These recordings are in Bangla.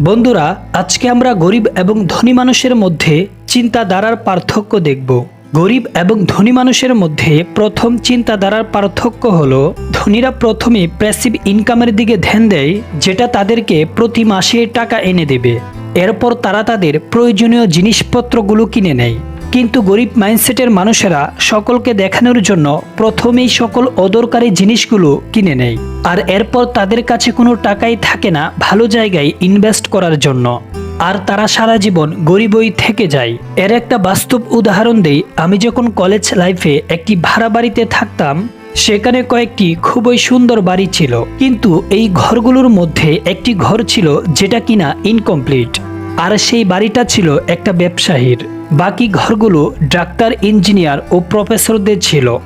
বন্ধুরা, আজকে আমরা গরিব এবং ধনী মানুষের মধ্যে চিন্তাধারার পার্থক্য দেখব। গরিব এবং ধনী মানুষের মধ্যে প্রথম চিন্তাধারার পার্থক্য হল, ধনীরা প্রথমে প্যাসিভ ইনকামের দিকে ধ্যান দেয়, যেটা তাদেরকে প্রতি মাসে টাকা এনে দেবে। এরপর তারা তাদের প্রয়োজনীয় জিনিসপত্রগুলো কিনে নেয়। কিন্তু গরিব মাইন্ডসেটের মানুষেরা সকলকে দেখানোর জন্য প্রথমেই সকল অদরকারি জিনিসগুলো কিনে নেয়। আর এরপর তাদের কাছে কোনো টাকাই থাকে না ভালো জায়গায় ইনভেস্ট করার জন্য। আর তারা সারা জীবন গরিবই থেকে যায়। এর একটা বাস্তব উদাহরণ দেই, আমি যখন কলেজ লাইফে একটি ভাড়া বাড়িতে থাকতাম, সেখানে কয়েকটি খুবই সুন্দর বাড়ি ছিল। কিন্তু এই ঘরগুলোর মধ্যে একটি ঘর ছিল যেটা কিনা ইনকমপ্লিট আর সেই বাড়িটা ছিল একটা ব্যবসায়ীর। বাকি ঘরগুলো ডাক্তার, ইঞ্জিনিয়ার ও প্রফেসরদের ছিল।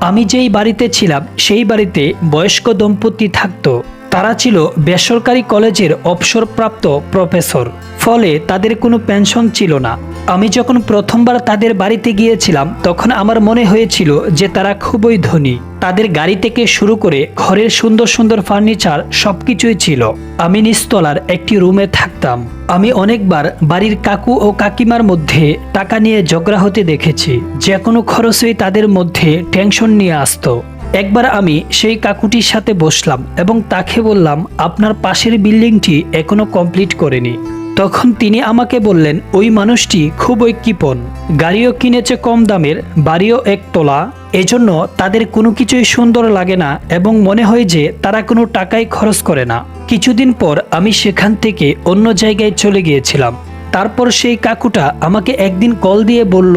আমি যেই বাড়িতে ছিলাম, সেই বাড়িতে বয়স্ক দম্পতি থাকত। তারা ছিল বেসরকারি কলেজের অবসরপ্রাপ্ত প্রফেসর। ফলে তাদের কোনো পেনশন ছিল না। আমি যখন প্রথমবার তাদের বাড়িতে গিয়েছিলাম, তখন আমার মনে হয়েছিল যে তারা খুবই ধনী। তাদের গাড়ি থেকে শুরু করে ঘরের সুন্দর সুন্দর ফার্নিচার সবকিছুই ছিল। আমি নিস্তলার একটি রুমে থাকতাম। আমি অনেকবার বাড়ির কাকু ও কাকিমার মধ্যে টাকা নিয়ে ঝগড়া হতে দেখেছি। যে কোনো খরচই তাদের মধ্যে টেনশন নিয়ে আসতো। একবার আমি সেই কাকুটির সাথে বসলাম এবং তাকে বললাম, আপনার পাশের বিল্ডিংটি এখনও কমপ্লিট করেনি। তখন তিনি আমাকে বললেন, ওই মানুষটি খুবই কৃপণ। গাড়িও কিনেছে কম দামের, বাড়িও একতলা এজন্য তাদের কোনো কিছুই সুন্দর লাগে না এবং মনে হয় যে তারা কোনো টাকাই খরচ করে না। কিছুদিন পর আমি সেখান থেকে অন্য জায়গায় চলে গিয়েছিলাম। তারপর সেই কাকুটা আমাকে একদিন কল দিয়ে বলল,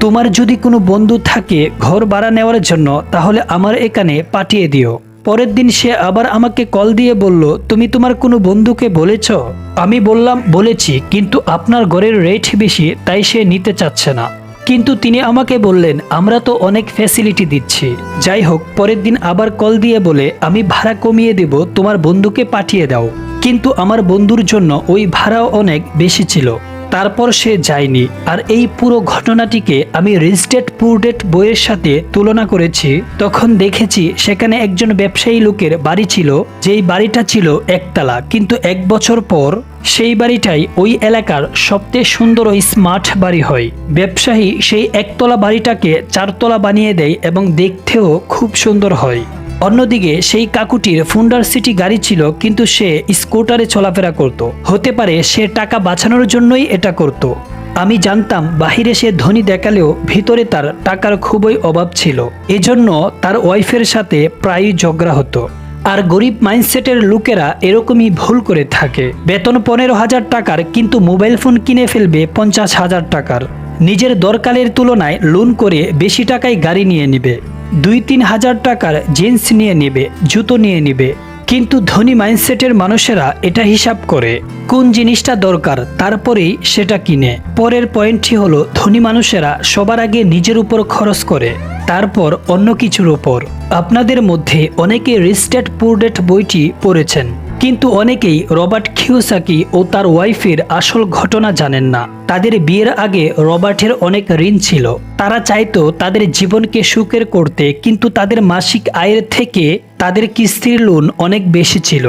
তোমার যদি কোনো বন্ধু থাকে ঘর ভাড়া নেওয়ার জন্য, তাহলে আমার এখানে পাঠিয়ে দিও। পরের দিন সে আবার আমাকে কল দিয়ে বলল, তুমি তোমার কোনো বন্ধুকে বলেছ? আমি বললাম, বলেছি, কিন্তু আপনার ঘরের রেট বেশি, তাই সে নিতে চাচ্ছে না। কিন্তু তিনি আমাকে বললেন, আমরা তো অনেক ফ্যাসিলিটি দিচ্ছি। যাই হোক, পরের দিন আবার কল দিয়ে বলে, আমি ভাড়া কমিয়ে দেব, তোমার বন্ধুকে পাঠিয়ে দাও। কিন্তু আমার বন্ধুর জন্য ওই ভাড়াও অনেক বেশি ছিল। তারপর সে যায়নি। আর এই পুরো ঘটনাটিকে আমি রেজিস্টেড পুরডেট বইয়ের সাথে তুলনা করেছি। তখন দেখেছি সেখানে একজন ব্যবসায়ী লোকের বাড়ি ছিল, যেই বাড়িটা ছিল একতলা। কিন্তু এক বছর পর সেই বাড়িটাই ওই এলাকার সবচেয়ে সুন্দর ও স্মার্ট বাড়ি হয়। ব্যবসায়ী সেই একতলা বাড়িটাকে চারতলা বানিয়ে দেয় এবং দেখতেও খুব সুন্দর হয়। অন্যদিকে, সেই কাকুটির ফুন্ডার সিটি গাড়ি ছিল, কিন্তু সে স্কুটারে চলাফেরা করত। হতে পারে সে টাকা বাঁচানোর জন্যই এটা করত। আমি জানতাম, বাহিরে সে ধনী দেখালেও ভিতরে তার টাকার খুবই অভাব ছিল। এজন্য তার ওয়াইফের সাথে প্রায়ই ঝগড়া হতো। আর গরিব মাইন্ডসেটের লোকেরা এরকমই ভুল করে থাকে। বেতন পনেরো হাজার টাকার, কিন্তু মোবাইল ফোন কিনে ফেলবে পঞ্চাশ হাজার টাকার। নিজের দরকারের তুলনায় লোন করে বেশি টাকায় গাড়ি নিয়ে নেবে। দুই তিন হাজার টাকার জিন্স নিয়ে নেবে, জুতো নিয়ে নেবে। কিন্তু ধনী মাইন্ডসেটের মানুষেরা এটা হিসাব করে, কোন জিনিসটা দরকার তারপরেই সেটা কিনে। পরের পয়েন্টটি হলো ধনী মানুষেরা সবার আগে নিজের উপর খরচ করে, তারপর অন্য কিছুর উপর। আপনাদের মধ্যে অনেকে রিস্টেট পুরডেট বইটি পড়েছেন। কিন্তু অনেকেই রবার্ট খিউসাকি ও তার ওয়াইফের আসল ঘটনা জানেন না। তাদের বিয়ের আগে রবার্টের অনেক ঋণ ছিল। তারা চাইতো তাদের জীবনকে সুখের করতে, কিন্তু তাদের মাসিক আয়ের থেকে তাদের কিস্তির লোন অনেক বেশি ছিল।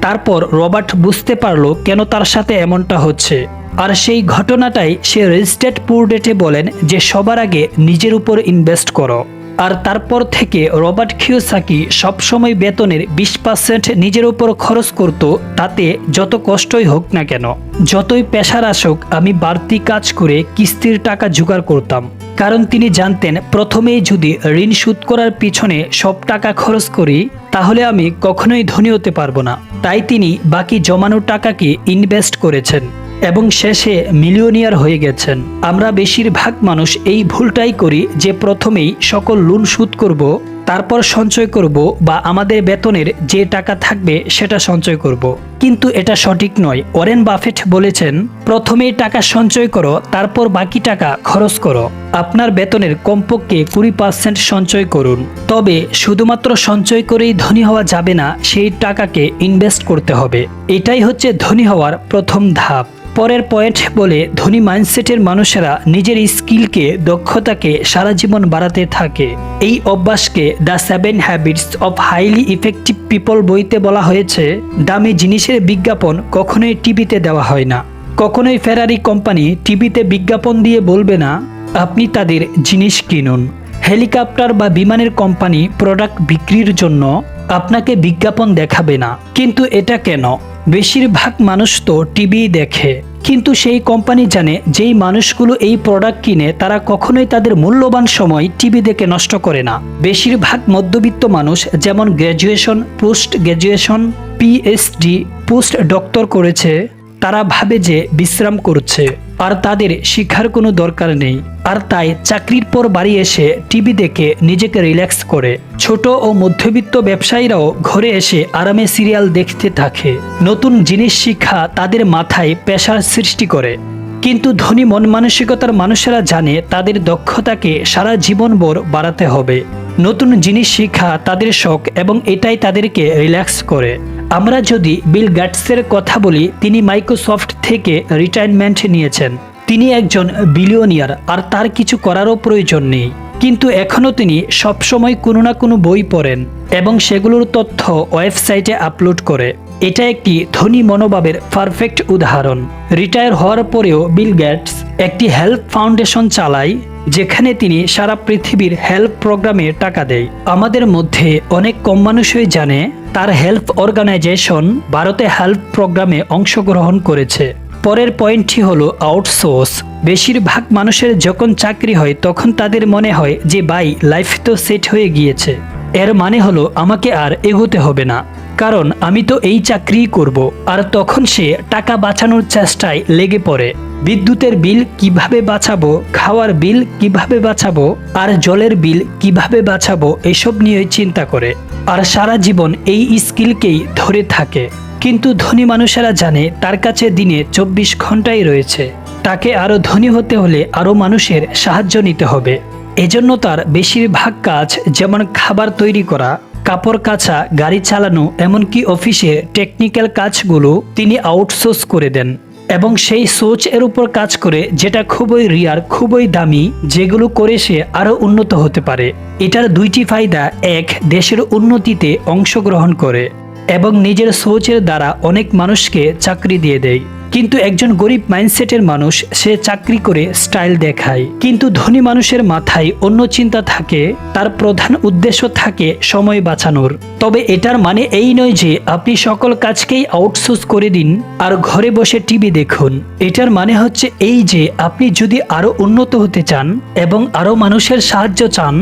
তারপর রবার্ট বুঝতে পারল কেন তার সাথে এমনটা হচ্ছে। আর সেই ঘটনাটাই সে রেজিস্টেড পুরডেটে বলেন যে সবার আগে নিজের উপর ইনভেস্ট করো। আর তারপর থেকে রবার্ট খিওসাকি সবসময় বেতনের বিশ পার্সেন্ট নিজের উপর খরচ করত, তাতে যত কষ্টই হোক না কেন, যতই পেশার আসুক, আমি বাড়তি কাজ করে কিস্তির টাকা জোগাড় করতাম। কারণ তিনি জানতেন, প্রথমেই যদি ঋণ শোধ করার পিছনে সব টাকা খরচ করি, তাহলে আমি কখনোই ধনী হতে পারব না। তাই তিনি বাকি জমানো টাকাকে ইনভেস্ট করেছেন। এবং শেষে মিলিয়নিয়ার হয়ে গেছেন। আমরা বেশিরভাগ মানুষ এই ভুলটাই করি যে প্রথমেই সকল লোন শোধ করব তারপর সঞ্চয় করব বা আমাদের বেতনের যে টাকা থাকবে সেটা সঞ্চয় করব। কিন্তু এটা সঠিক নয়। ওরেন বাফেট বলেছেন, প্রথমেই টাকা সঞ্চয় করো, তারপর বাকি টাকা খরচ করো। আপনার বেতনের কমপক্ষে কুড়ি পার্সেন্ট সঞ্চয় করুন। তবে শুধুমাত্র সঞ্চয় করেই ধনী হওয়া যাবে না, সেই টাকাকে ইনভেস্ট করতে হবে। এটাই হচ্ছে ধনী হওয়ার প্রথম ধাপ। পরের পয়েন্ট বলে, ধনী মাইন্ডসেটের মানুষেরা নিজের স্কিলকে, দক্ষতাকে সারা জীবন বাড়াতে থাকে। এই অভ্যাসকে the seven habits of highly effective people বইতে বলা হয়েছে, দামি জিনিসের বিজ্ঞাপন কখনোই টিভিতে দেওয়া হয় না। কখনোই ফেরারি কোম্পানি টিভিতে বিজ্ঞাপন দিয়ে বলবে না, আপনি তাদের জিনিস কিনুন। হেলিকপ্টার বা বিমানের কোম্পানি প্রোডাক্ট বিক্রির জন্য আপনাকে বিজ্ঞাপন দেখাবে না। কিন্তু এটা কেন? বেশিরভাগ মানুষ তো টিভি দেখে। কিন্তু সেই কোম্পানি জানে যেই মানুষগুলো এই প্রোডাক্ট কিনে, তারা কখনোই তাদের মূল্যবান সময় টিভি দেখে নষ্ট করে না। বেশিরভাগ মধ্যবিত্ত মানুষ যেমন graduation post graduation PhD post doctor করেছে, তারা ভাবে যে বিশ্রাম করছে। আর তাদের শিক্ষার কোনো দরকার নেই। আর তাই চাকরির পর বাড়ি এসে টিভি দেখে নিজেকে রিল্যাক্স করে। ছোট ও মধ্যবিত্ত ব্যবসায়ীরাও ঘরে এসে আরামে সিরিয়াল দেখতে থাকে। নতুন জিনিস শিক্ষা তাদের মাথায় পেশার সৃষ্টি করে। কিন্তু ধনী মন মানসিকতার মানুষেরা জানে তাদের দক্ষতাকে সারা জীবনভর বাড়াতে হবে। নতুন জিনিস শিক্ষা তাদের শখ এবং এটাই তাদেরকে রিল্যাক্স করে। আমরা যদি বিল গ্যাটসের কথা বলি, তিনি মাইক্রোসফট থেকে রিটায়ারমেন্ট নিয়েছেন। তিনি একজন বিলিয়নিয়ার আর তার কিছু করারও প্রয়োজন নেই। কিন্তু এখনও তিনি সবসময় কোনো না কোনো বই পড়েন এবং সেগুলোর তথ্য ওয়েবসাইটে আপলোড করে। এটা একটি ধনী মনোভাবের পারফেক্ট উদাহরণ। রিটায়ার হওয়ার পরেও বিল গেটস একটি হেল্প ফাউন্ডেশন চালায় যেখানে তিনি সারা পৃথিবীর হেল্প প্রোগ্রামে টাকা দেয়। আমাদের মধ্যে অনেক কম মানুষই জানে তার হেল্প অর্গানাইজেশন ভারতে হেল্প প্রোগ্রামে অংশগ্রহণ করেছে। পরের পয়েন্টটি হলো আউটসোর্স। বেশিরভাগ মানুষের যখন চাকরি হয়, তখন তাদের মনে হয় যে বাই লাইফ তো সেট হয়ে গিয়েছে। এর মানে হলো আমাকে আর এগোতে হবে না। কারণ আমি তো এই চাকরিই করব। আর তখন সে টাকা বাঁচানোর চেষ্টায় লেগে পড়ে। বিদ্যুতের বিল কীভাবে বাঁচাবো, খাওয়ার বিল কীভাবে বাঁচাবো, আর জলের বিল কীভাবে বাঁচাবো, এসব নিয়ে চিন্তা করে। আর সারা জীবন এই স্কিলকেই ধরে থাকে। কিন্তু ধনী মানুষেরা জানে, তার কাছে দিনে চব্বিশ ঘন্টাই রয়েছে। তাকে আরও ধনী হতে হলে আরও মানুষের সাহায্য নিতে হবে। এজন্য তার বেশিরভাগ কাজ যেমন খাবার তৈরি করা, কাপড় কাচা, গাড়ি চালানো, এমনকি অফিসে টেকনিক্যাল কাজগুলো তিনি আউটসোর্স করে দেন। এবং সেই সোচ এর উপর কাজ করে যেটা খুবই রিয়ার, খুবই দামি, যেগুলো করে সে আরও উন্নত হতে পারে। এটার দুইটি ফায়দা, এক, দেশের উন্নতিতে অংশগ্রহণ করে এবং নিজের সোচের দ্বারা অনেক মানুষকে চাকরি দিয়ে দেয়। কিন্তু একজন গরিব মাইন্ডসেটের মানুষ, সে চাকরি করে স্টাইল দেখায়। কিন্তু ধনী মানুষের মাথায় অন্য চিন্তা থাকে, তার প্রধান উদ্দেশ্য থাকে সময় বাঁচানোর। তবে এটার মানে এই নয় যে আপনি সকল কাজকেই আউটসোর্স করে দিন আর ঘরে বসে টিভি দেখুন। এটার মানে হচ্ছে এই যে আপনি যদি আরও উন্নত হতে চান এবং আরও মানুষের সাহায্য চান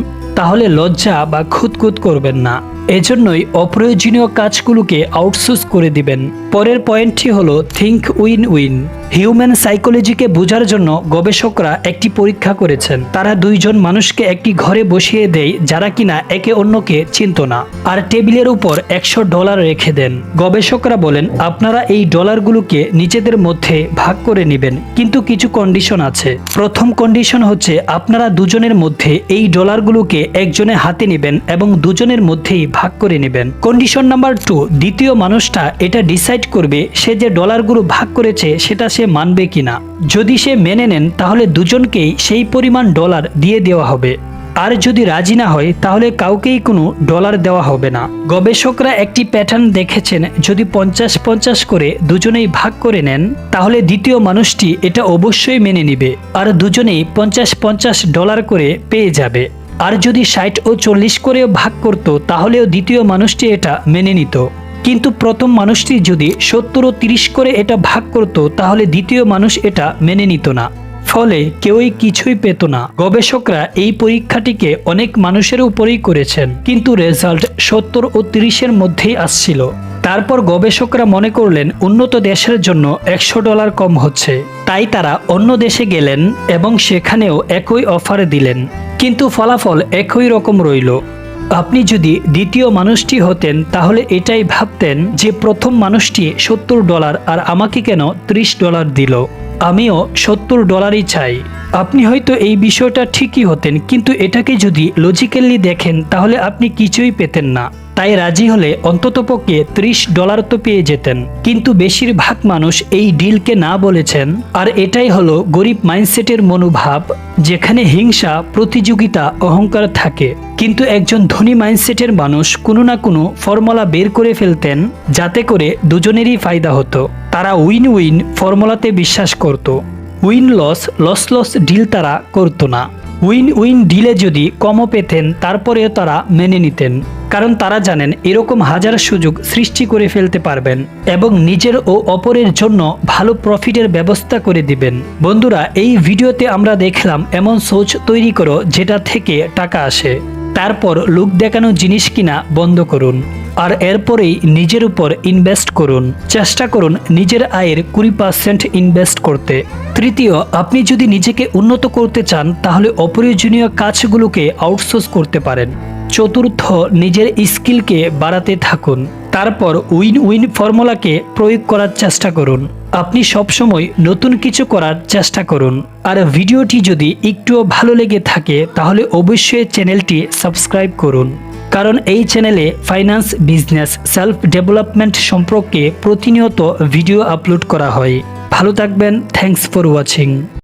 তাহলে লজ্জা বা খুঁতখুত করবেন না। এজন্যই অপ্রয়োজনীয় কাজগুলোকে আউটসোর্স করে দিবেন। পরের পয়েন্টটি হলো থিঙ্ক উইন উইন হিউম্যান সাইকোলজিকে বোঝার জন্য গবেষকরা একটি পরীক্ষা করেছেন। তারা দুইজন মানুষকে একটি ঘরে বসিয়ে দেয় যারা কিনা একে অন্যকে চিনত না, আর টেবিলের উপর একশো ডলার রেখে দেন। গবেষকরা বলেন, আপনারা এই ডলারগুলোকে নিজেদের মধ্যে ভাগ করে নেবেন, কিন্তু কিছু কন্ডিশন আছে। প্রথম কন্ডিশন হচ্ছে, আপনারা দুজনের মধ্যে এই ডলারগুলোকে একজনে হাতে নেবেন এবং দুজনের মধ্যেই ভাগ করে নেবেন। কন্ডিশন নাম্বার টু, দ্বিতীয় মানুষটা এটা ডিসাইড করবে সে যে ডলারগুলো ভাগ করেছে সেটা সে মানবে কিনা যদি সে মেনে নেন, তাহলে দুজনকেই সেই পরিমাণ ডলার দিয়ে দেওয়া হবে। আর যদি রাজি না হয়, তাহলে কাউকেই কোনো ডলার দেওয়া হবে না। গবেষকরা একটি প্যাটার্ন দেখেছেন, যদি পঞ্চাশ পঞ্চাশ করে দুজনেই ভাগ করে নেন, তাহলে দ্বিতীয় মানুষটি এটা অবশ্যই মেনে নিবে। আর দুজনেই পঞ্চাশ পঞ্চাশ ডলার করে পেয়ে যাবে। আর যদি ষাট ও চল্লিশ করেও ভাগ করত, তাহলেও দ্বিতীয় মানুষটি এটা মেনে নিত। কিন্তু প্রথম মানুষটি যদি সত্তর ও তিরিশ করে এটা ভাগ করত, তাহলে দ্বিতীয় মানুষ এটা মেনে নিত না। ফলে কেউই কিছুই পেত না। গবেষকরা এই পরীক্ষাটিকে অনেক মানুষের উপরেই করেছেন। কিন্তু রেজাল্ট সত্তর ও তিরিশের মধ্যেই আসছিল। তারপর গবেষকরা মনে করলেন, উন্নত দেশের জন্য একশো ডলার কম হচ্ছে। তাই তারা অন্য দেশে গেলেন এবং সেখানেও একই অফার দিলেন। কিন্তু ফলাফল একই রকম রইল। আপনি যদি দ্বিতীয় মানুষটি হতেন, তাহলে এটাই ভাবতেন যে প্রথম মানুষটি সত্তর ডলার আর আমাকে কেন ত্রিশ ডলার দিল। আমিও সত্তর ডলারই চাই। আপনি হয়তো এই বিষয়টা ঠিকই হতেন, কিন্তু এটাকে যদি লজিক্যালি দেখেন, তাহলে আপনি কিছুই পেতেন না। তাই রাজি হলে অন্ততপক্ষে ত্রিশ ডলার তো পেয়ে যেতেন। কিন্তু বেশিরভাগ মানুষ এই ডিলকে না বলেছেন। আর এটাই হলো গরিব মাইন্ডসেটের মনোভাব, যেখানে হিংসা, প্রতিযোগিতা, অহংকার থাকে। কিন্তু একজন ধনী মাইন্ডসেটের মানুষ কোনো না কোনো ফর্মুলা বের করে ফেলতেন, যাতে করে দুজনেরই ফায়দা হতো। তারা উইন উইন ফর্মুলাতে বিশ্বাস করত। Win lose lose lose deal তারা করতো না। উইন উইন ডিলে যদি কমও পেতেন, তারপরেও তারা মেনে নিতেন। কারণ তারা জানেন, এরকম হাজার সুযোগ সৃষ্টি করে ফেলতে পারবেন এবং নিজের ও অপরের জন্য ভালো প্রফিটের ব্যবস্থা করে দিবেন। বন্ধুরা, এই ভিডিওতে আমরা দেখলাম এমন সোচ তৈরি করো যেটা থেকে টাকা আসে। তারপর লুক দেখানো জিনিস কিনা বন্ধ করুন। আর এরপরেই নিজের উপর ইনভেস্ট করুন। চেষ্টা করুন নিজের আয়ের কুড়ি পার্সেন্ট ইনভেস্ট করতে। তৃতীয়, আপনি যদি নিজেকে উন্নত করতে চান, তাহলে অপ্রয়োজনীয় কাজগুলোকে আউটসোর্স করতে পারেন। চতুর্থ, নিজের স্কিলকে বাড়াতে থাকুন। তারপর উইন উইন ফর্মুলাকে প্রয়োগ করার চেষ্টা করুন। আপনি সবসময় নতুন কিছু করার চেষ্টা করুন। আর ভিডিওটি যদি একটুও ভালো লেগে থাকে, তাহলে অবশ্যই চ্যানেলটি সাবস্ক্রাইব করুন। কারণ এই চ্যানেলে ফাইন্যান্স বিজনেস সেলফ ডেভেলপমেন্ট সম্পর্কে প্রতিনিয়ত ভিডিও আপলোড করা হয়। ভালো থাকবেন থ্যাংকস ফর ওয়াচিং